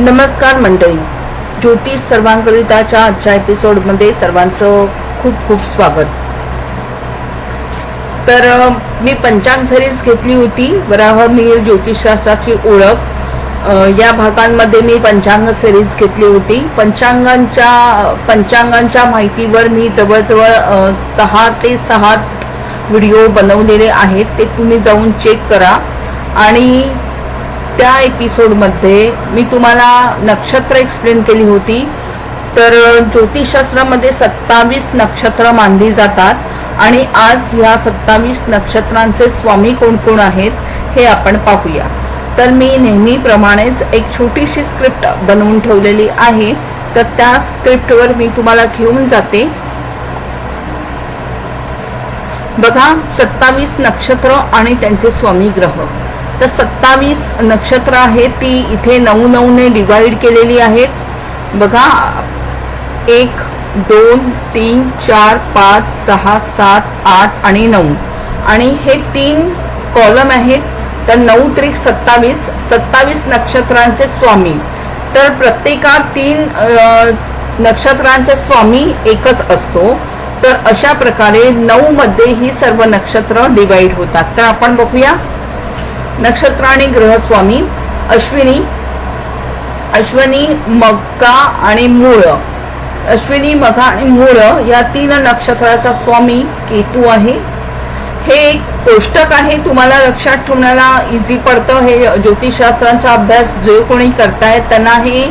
नमस्कार मंडळी. ज्योतिष सर्वांकरिताच्या आजच्या एपिसोडमध्ये सर्वांचं खूप खूप स्वागत. तर मी पंचांग सिरीज घेतली होती वराह मिहीर ज्योतिषशास्त्राची ओळख. या भागांमध्ये मी पंचांग सिरीज घेतली होती. पंचांगांच्या पंचांगांच्या माहितीवर मी जवळजवळ सहा ते सहा व्हिडिओ बनवलेले आहेत. ते तुम्ही जाऊन चेक करा. आणि त्या एपिसोडमध्ये मी तुम्हाला नक्षत्र एक्सप्लेन केली होती. तर ज्योतिषशास्त्रामध्ये सत्तावीस नक्षत्र मानली जातात आणि आज ह्या सत्तावीस नक्षत्रांचे स्वामी कोण कोण आहेत हे आपण पाहूया. तर मी नेहमीप्रमाणेच एक छोटीशी स्क्रिप्ट बनवून ठेवलेली आहे. तर त्या स्क्रिप्टवर मी तुम्हाला घेऊन जाते. बघा सत्तावीस नक्षत्र आणि त्यांचे स्वामी ग्रह. तर सत्तावीस नक्षत्र आहेत ती इथे नऊ नऊने डिवाईड केलेली आहेत. बघा एक दोन तीन चार पाच सहा सात आठ आणि नऊ. आणि हे तीन कॉलम आहेत. तर नऊ त्रिक सत्तावीस सत्तावीस नक्षत्रांचे स्वामी. तर प्रत्येकात तीन अ, नक्षत्रांचे स्वामी एकच असतो. तर अशा प्रकारे नऊ मध्ये ही सर्व नक्षत्र डिवाइड होतात. तर आपण बघूया. नक्षत्र आणि ग्रहस्वामी अश्विनी अश्विनी मका आणि मूळ. अश्विनी मघा आणि मूळ या तीन नक्षत्राचा स्वामी केतू आहे. हे एक कोष्टक आहे. तुम्हाला लक्षात ठेवण्याला इझी पडतं. हे ज्योतिषशास्त्रांचा अभ्यास जे कोणी करतायत त्यांना हे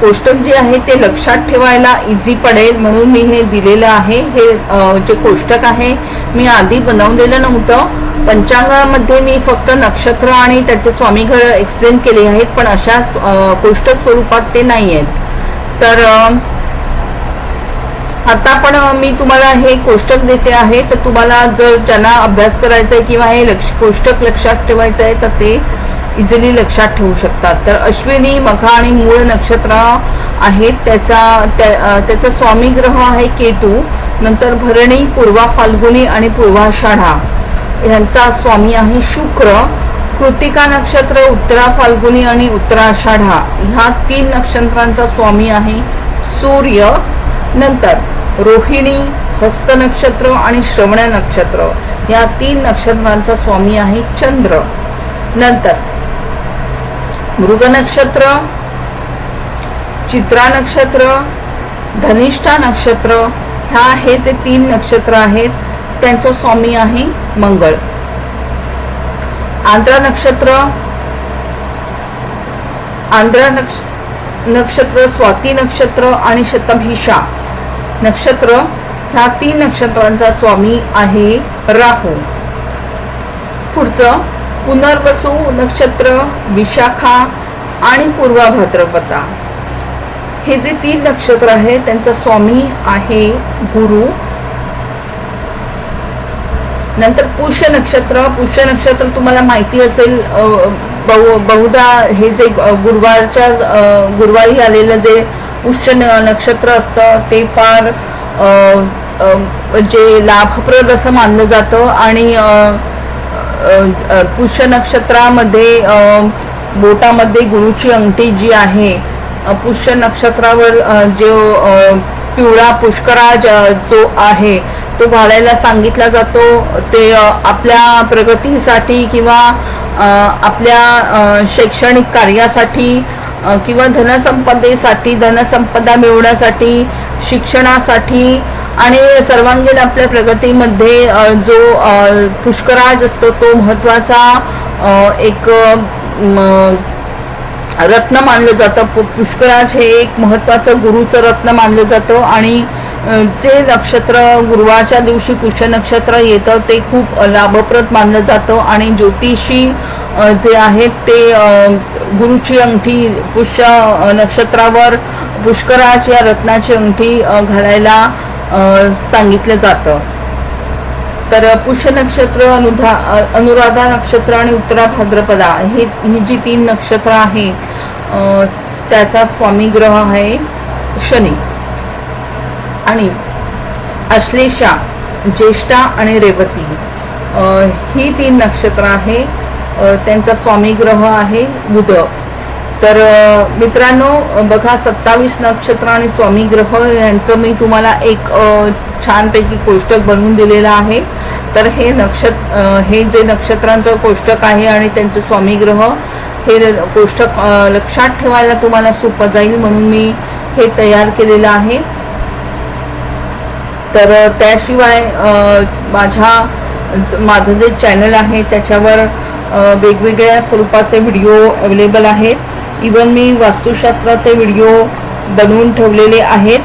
कोष्टक जे आहे ते लक्षात ठेवायला इझी पडेल म्हणून मी हे दिलेलं आहे. हे जे कोष्टक आहे मी आधी बनवलेलं नव्हतं. पंचांगामध्ये मी फक्त नक्षत्र आणि त्याचे स्वामी घर एक्सप्लेन केले आहेत पण अशा कोष्टक स्वरूपात ते नाही आहेत. तर आता पण मी तुम्हाला हे कोष्टक देते आहे तर तुम्हाला जर ज्यांना अभ्यास करायचा आहे किंवा हे लक्ष कोष्टक लक्षात ठेवायचं आहे तर ते इझिली लक्षात ठेवू शकतात. तर अश्विनी मघा आणि मूळ नक्षत्र आहेत त्याचा त्या त्याचा स्वामी ग्रह आहे केतू नंतर भरणी पूर्वा फाल्गुनी आणि पूर्वाषाढा यांचा स्वामी आहे शुक्र कृतिका नक्षत्र उत्तरा फाल्गुनी आणि उत्तराषाढा ह्या तीन नक्षत्रांचा स्वामी आहे सूर्य नंतर रोहिणी हस्त नक्षत्र आणि श्रवण नक्षत्र. या तीन नक्षत्रांचा स्वामी आहे चंद्र. नंतर मृग नक्षत्र चित्रा नक्षत्र धनिष्ठा नक्षत्र. ह्या हे जे तीन नक्षत्र आहेत त्यांचा स्वामी आहे मंगळ. आंध्र नक्षत्र आंध्र नक्ष नक्षत्र स्वाती नक्षत्र आणि शतभिषा नक्षत्र ह्या तीन नक्षत्रांचा स्वामी आहे राहू. पुढचं पुनर्वसू नक्षत्र विशाखा आणि पूर्वा भाद्रपदा. हे जे तीन नक्षत्र आहे त्यांचा स्वामी आहे गुरु. नंतर पुष्य नक्षत्र पुष्य नक्षत्र तुम्हाला माहिती असेल बहु बहुधा हे जे गुरुवारच्या गुरुवारी आलेलं जे पुष्य नक्षत्र असतं ते फार जे लाभप्रद असं मानलं जातं आणि पुष्य नक्षत्रामध्ये बोटामध्ये गुरुची अंगठी जी आहे पुष्य नक्षत्रावर जो पिवळा पुष्कराज जो आहे तो घालायला सांगितला जातो ते आपल्या प्रगतीसाठी किंवा आपल्या शैक्षणिक कार्यासाठी किंवा धनसंपदेसाठी धनसंपदा मिळवण्यासाठी शिक्षणासाठी आणि सर्वांगीण आपल्या प्रगतीमध्ये जो पुष्कराज असतो तो महत्त्वाचा एक रत्न मानलं जातं. पु- पुष्कराज हे एक महत्त्वाचं गुरुचं रत्न मानलं जातं आणि जे नक्षत्र गुरुवारच्या दिवशी कुश नक्षत्र येतं ते खूप लाभप्रद मानलं जातं. आणि ज्योतिषी जे आहेत ते गुरुची अंगठी पुष्य नक्षत्रावर पुष्कराज या रत्नाची अंगठी घालायला सांगितलं जातं. तर पुष्य नक्षत्र अनुधा अनुराधा नक्षत्र आणि उत्तरा भाद्रपदा हे ही जी तीन नक्षत्र आहे त्याचा स्वामी ग्रह आहे शनी. आणि अश्लेषा ज्येष्ठा आणि रेवती. ही तीन नक्षत्र आहे. त्यांचा स्वामी ग्रह आहे बुध. तर मित्रांनो बघा सत्तावीस नक्षत्र आणि स्वामी ग्रह यांचं मी तुम्हाला एक छानपैकी कोष्टक बनवून दिलेलं आहे. तर हे नक्षत्र हे जे नक्षत्रांचं कोष्टक आहे आणि त्यांचं स्वामी ग्रह हे कोष्टक लक्षात ठेवायला तुम्हाला सोपं जाईल म्हणून मी हे तयार केलेलं आहे. तर त्याशिवाय माझ्या माझं जे चॅनल आहे त्याच्यावर वेगवेगळ्या स्वरूपाचे व्हिडिओ अवेलेबल आहेत. इवन मी वास्तुशास्त्राचे व्हिडिओ बनवून ठेवलेले आहेत.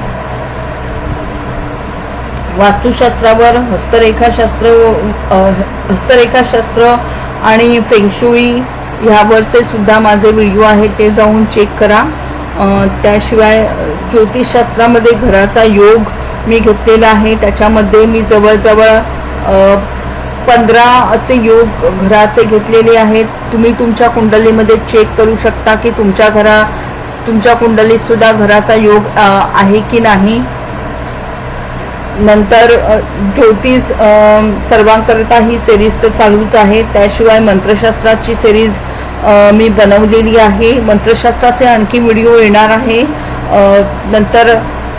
वास्तुशास्त्रावर हस्तरेखाशास्त्र हस्तरेखाशास्त्र आणि फेंगशुई ह्यावरचे सुद्धा माझे व्हिडिओ आहेत ते जाऊन चेक करा. त्याशिवाय ज्योतिषशास्त्रामध्ये घराचा योग मी घेतलेला आहे. त्याच्यामध्ये मी जवळजवळ पंधरा असे योग घराचे घेतलेले आहेत. तुम्ही तुमच्या कुंडलीमध्ये चेक करू शकता की तुमच्या घरा तुमच्या कुंडलीत सुद्धा घराचा योग आहे की नाही. नंतर ज्योतिष सर्वांकरिता ही सिरीज तर चालूच आहे. त्याशिवाय मंत्रशास्त्राची सिरीज मी बनवलेली आहे. मंत्रशास्त्राचे आणखी व्हिडिओ येणार आहे. नंतर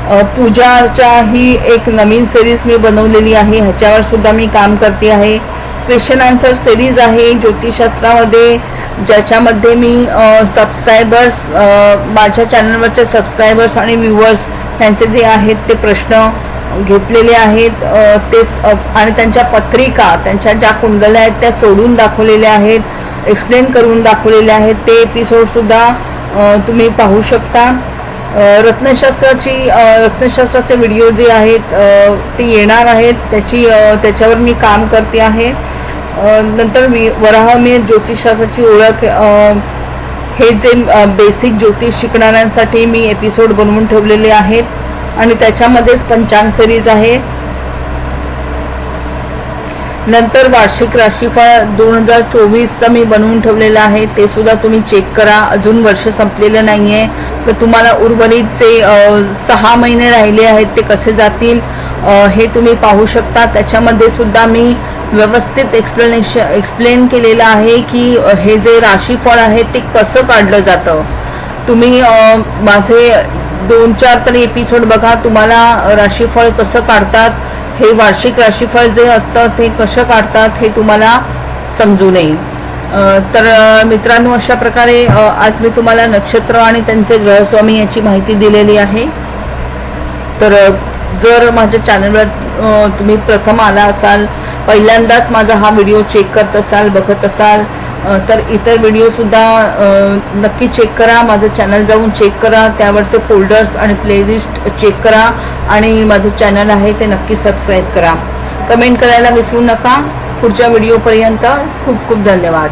पूजाच्या ही एक नवीन सिरीज मी बनवलेली आहे. ह्याच्यावर सुद्धा मी काम करते आहे. क्वेश्चन आन्सर सिरीज आहे ज्योतिषशास्त्रामध्ये ज्याच्यामध्ये मी सबस्क्रायबर्स माझ्या चॅनलवरचे सबस्क्रायबर्स आणि व्ह्यूवर्स त्यांचे जे आहेत ते प्रश्न घेतलेले आहेत. ते स- आणि त्यांच्या पत्रिका त्यांच्या ज्या कुंडल्या आहेत त्या सोडून दाखवलेल्या आहेत एक्सप्लेन करून दाखवलेल्या आहेत. ते एपिसोडसुद्धा तुम्ही पाहू शकता. रत्नशास्त्राची रत्नशास्त्राचे व्हिडिओ जे आहेत ते येणार आहेत. त्याची त्याच्यावर मी काम करते आहे. नंतर मी वराहमेर ज्योतिषशास्त्राची ओळख हे जे बेसिक ज्योतिष शिकणाऱ्यांसाठी मी एपिसोड बनवून ठेवलेले आहेत. आणि त्याच्यामध्येच पंचांग सिरीज आहे. नंतर वार्षिक राशीफळ दोन हजार चोवीसचं मी बनवून ठेवलेलं आहे. ते सुद्धा तुम्ही चेक करा. अजून वर्ष संपलेलं नाही आहे तर तुम्हाला उर्वरितचे जे सहा महिने राहिले आहेत ते कसे जातील हे तुम्ही पाहू शकता. त्याच्यामध्ये सुद्धा मी व्यवस्थित एक्सप्लेनेशन एक्सप्लेन केलेलं आहे की हे जे राशीफळ आहे ते कसं काढलं जातं. तुम्ही माझे दोन चार तरी एपिसोड बघा. तुम्हाला राशीफळ कसं काढतात हे वार्षिक राशीफळ जे असतं ते कसं काढतात हे तुम्हाला समजू नये. तर मित्रांनो अशा प्रकारे आज मी तुम्हाला नक्षत्र आणि त्यांचे ग्रहस्वामी याची माहिती दिलेली आहे. तर जर माझ्या चॅनलवर तुम्ही प्रथम आला असाल पहिल्यांदाच माझा हा व्हिडिओ चेक करत असाल बघत असाल तर इतर व्हिडिओसुद्धा नक्की चेक करा. माझं चॅनल जाऊन चेक करा. त्यावरचे फोल्डर्स आणि प्लेलिस्ट चेक करा. आणि माझं चॅनल आहे ते नक्की सबस्क्राईब करा. कमेंट करायला विसरू नका. पुढच्या व्हिडिओपर्यंत खूप खूप धन्यवाद.